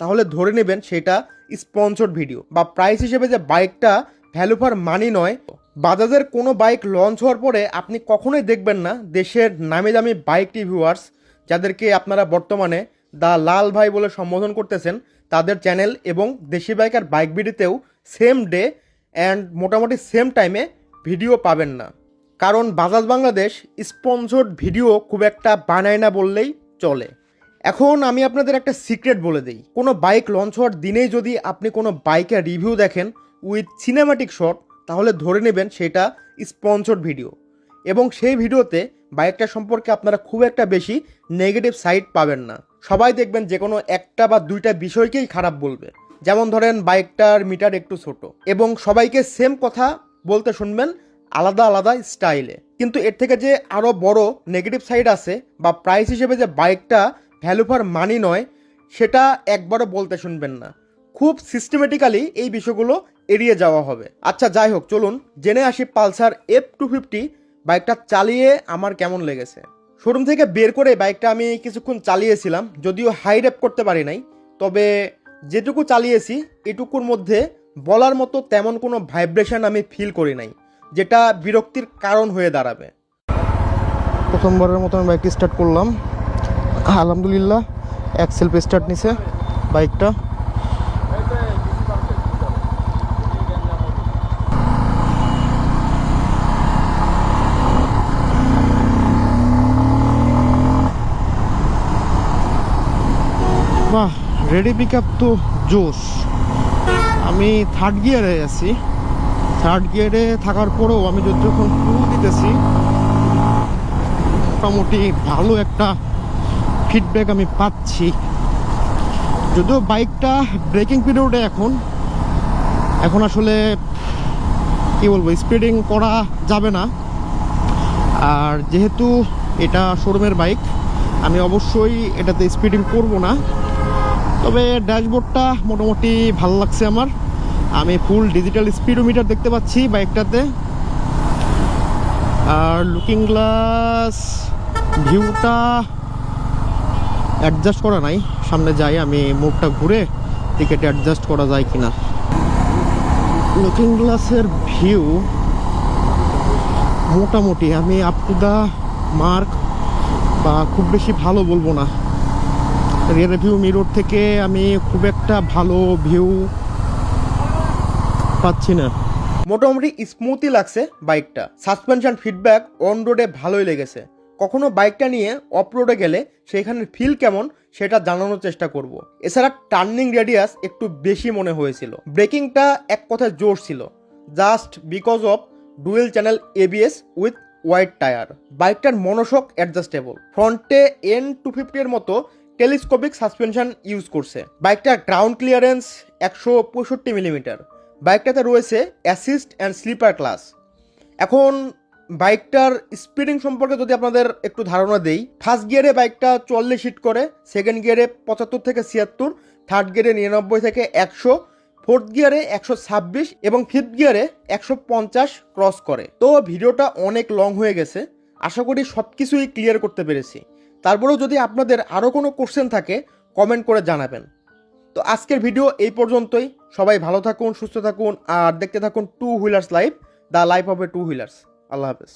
তাহলে ধরে নেবেন সেটা স্পন্সর ভিডিও বা প্রাইস হিসেবে যে বাইকটা ভ্যালু ফর মানি নয়, বাজাজের কোনো বাইক লঞ্চ হওয়ার পরে আপনি কখনোই দেখবেন না দেশের নামি দামি বাইক রিভিউয়ার্স যাদেরকে আপনারা বর্তমানে দা লাল ভাই বলে সম্বোধন করতেছেন, তাদের চ্যানেল এবং দেশি বাইকার বাইক ভিডিওতেও সেম ডে অ্যান্ড মোটামুটি সেম টাইমে ভিডিও পাবেন না। কারণ বাজাজ বাংলাদেশ স্পন্সর্ড ভিডিও খুব একটা বানায় না বললেই চলে। এখন আমি আপনাদের একটা সিক্রেট বলে দিই। কোনো বাইক লঞ্চ হওয়ার দিনেই যদি আপনি কোনো বাইকের রিভিউ দেখেন উইথ সিনেমাটিক শট তাহলে ধরে নেবেন সেটা স্পন্সর্ড ভিডিও এবং সেই ভিডিওতে বাইকটা সম্পর্কে আপনারা খুব একটা বেশি নেগেটিভ সাইড পাবেন না। সবাই দেখবেন যে কোনো একটা বা দুইটা বিষয়কেই খারাপ বলবে। যেমন ধরেন বাইকটার মিটার একটু ছোট। এবং সবাইকে সেম কথা বলতে শুনবেন আলাদা আলাদা স্টাইলে কিন্তু এর থেকে যে আরও বড় নেগেটিভ সাইড আছে বা প্রাইস হিসেবে যে বাইকটা ভ্যালু ফর মানি নয়, সেটা একবারও বলতে শুনবেন না। খুব সিস্টেমেটিক্যালি এই বিষয়গুলো এড়িয়ে যাওয়া হবে। আচ্ছা যাই হোক, চলুন জেনে আসি পালসার এফ টু ফিফটি বাইকটা চালিয়ে আমার কেমন লেগেছে। শোরুম থেকে বের করে বাইকটা আমি কিছুক্ষণ চালিয়েছিলাম, যদিও হাই রেপ করতে পারি নাই, তবে যেটুকু চালিয়েছি, এটুকুর মধ্যে বলার মতো তেমন কোনো ভাইব্রেশন আমি ফিল করি নাই, যেটা বিরক্তির কারণ হয়ে দাঁড়াবে। প্রথমবারের মতো আমি বাইকটি স্টার্ট করলাম। আলহামদুলিল্লাহ এক সেলফ স্টার্ট নিছে, বাইকটা। বাহ রেডি পিক আপ তো জোশ। আমি থার্ড গিয়ারে আছি। থার্ড গিয়ারে থাকার পরেও আমি যখন ফুল দিতেছি, মোটামুটি ভালো একটা ফিডব্যাক আমি পাচ্ছি। যদিও বাইকটা ব্রেকিং পিরিয়ডে এখন এখন আসলে কি বলব স্পিডিং করা যাবে না। আর যেহেতু এটা শোরুমের বাইক আমি অবশ্যই এটাতে স্পিডিং করব না। তবে ড্যাশবোর্ডটা মোটামুটি ভালো লাগছে আমার। আমি ফুল ডিজিটাল স্পিডোমিটার দেখতে পাচ্ছি বাইকটাতে আর লুকিং গ্লাস ভিউটা অ্যাডজাস্ট করা নাই। সামনে যাই আমি মুখটা ঘুরে টিকেটে অ্যাডজাস্ট করা যায় কিনা। লুকিং গ্লাসের ভিউ মোটামুটি আমি আপ টু দ্য মার্ক বা খুব বেশি ভালো বলব না। রিয়ার ভিউ মিরর থেকে আমি খুব একটা ভালো ভিউ পাচ্ছি না। মোটামুটি স্মুথই লাগছে বাইকটা সাসপেনশন ফিডব্যাক অন রোডে ভালোই লেগেছে। কখনো বাইকটা নিয়ে অফ রোডে গেলে সেখানের ফিল কেমন সেটা জানানোর চেষ্টা করব। এছাড়া টার্নিং রেডিয়াস একটু বেশি মনে হয়েছিল। ব্রেকিংটা এক কথায় জোর ছিল। Just because of dual channel ABS with wide tyre বাইকটার মনোশক অ্যাডজাস্টেবল ফ্রন্টে এন টু ফিফটির মতো টেলিস্কোপিক সাসপেনশন ইউজ করছে। বাইকটার গ্রাউন্ড ক্লিয়ারেন্স একশো পঁয়ষট্টি মিলিমিটার বাইকটাতে রয়েছে অ্যাসিস্ট অ্যান্ড স্লিপার ক্লাস এখন বাইকটার স্পিডিং সম্পর্কে যদি আপনাদের একটু ধারণা দেই ফার্স্ট গিয়ারে বাইকটা চল্লিশ হিট করে সেকেন্ড গিয়ারে পঁচাত্তর থেকে ছিয়াত্তর থার্ড গিয়ারে নিরানব্বই থেকে একশো ফোর্থ গিয়ারে একশো ছাব্বিশ এবং ফিফথ গিয়ারে একশো পঞ্চাশ ক্রস করে। তো ভিডিওটা অনেক লং হয়ে গেছে, আশা করি সব কিছুই ক্লিয়ার করতে পেরেছি। তারপরেও যদি আপনাদের আরও কোনো কোশ্চেন থাকে কমেন্ট করে জানাবেন। তো আজকের ভিডিও এই পর্যন্তই। সবাই ভালো থাকুন, সুস্থ থাকুন, আর দেখতে থাকুন two wheelers life the life of a two wheelers আল্লাহ হাফেজ।